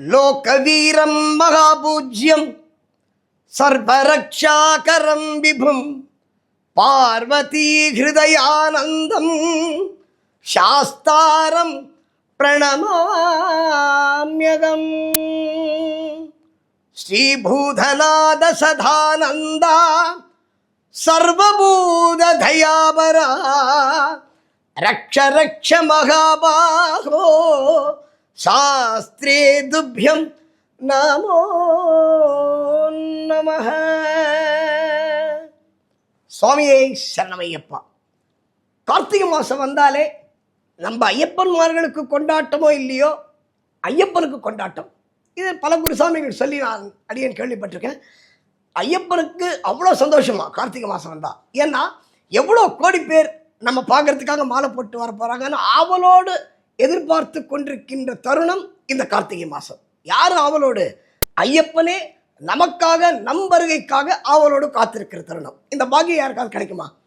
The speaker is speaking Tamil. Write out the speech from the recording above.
லோகவீரம் மகாபூஜ்யம் சர்வரக்ஷாகரம் விபும் பார்வதி ஹிருதயானந்தம் சாஸ்தாரம் பிரணமாமியகம் ஸ்ரீபூதநாதசதானந்தா சர்வபூததயாபரா ரக்ஷ ரக்ஷ மகாபாகோ சாஸ்திரே துப்பியம் நாமோ நம சுவாமியை சரணமையப்பா. கார்த்திகை மாதம் வந்தாலே நம்ம ஐயப்பன்மார்களுக்கு கொண்டாட்டமோ இல்லையோ ஐயப்பனுக்கு கொண்டாட்டம். இது பல குருசாமிகள் சொல்லி நான் அடியன் கேள்விப்பட்டிருக்கேன். ஐயப்பனுக்கு அவ்வளோ சந்தோஷமா கார்த்திகை மாதம் வந்தால் ஏன்னா எவ்வளோ கோடி பேர் நம்ம பார்க்குறதுக்காக மாலை போட்டு வர போகிறாங்கன்னு அவளோடு எதிர்பார்த்து கொண்டிருக்கின்ற தருணம் இந்த கார்த்திகை மாதம். யார் ஆவலோடு? ஐயப்பனே நமக்காக நம் வருகைக்காக ஆவலோடு காத்திருக்கிற தருணம். இந்த பாக்கியம் யாருக்காவது கிடைக்குமா?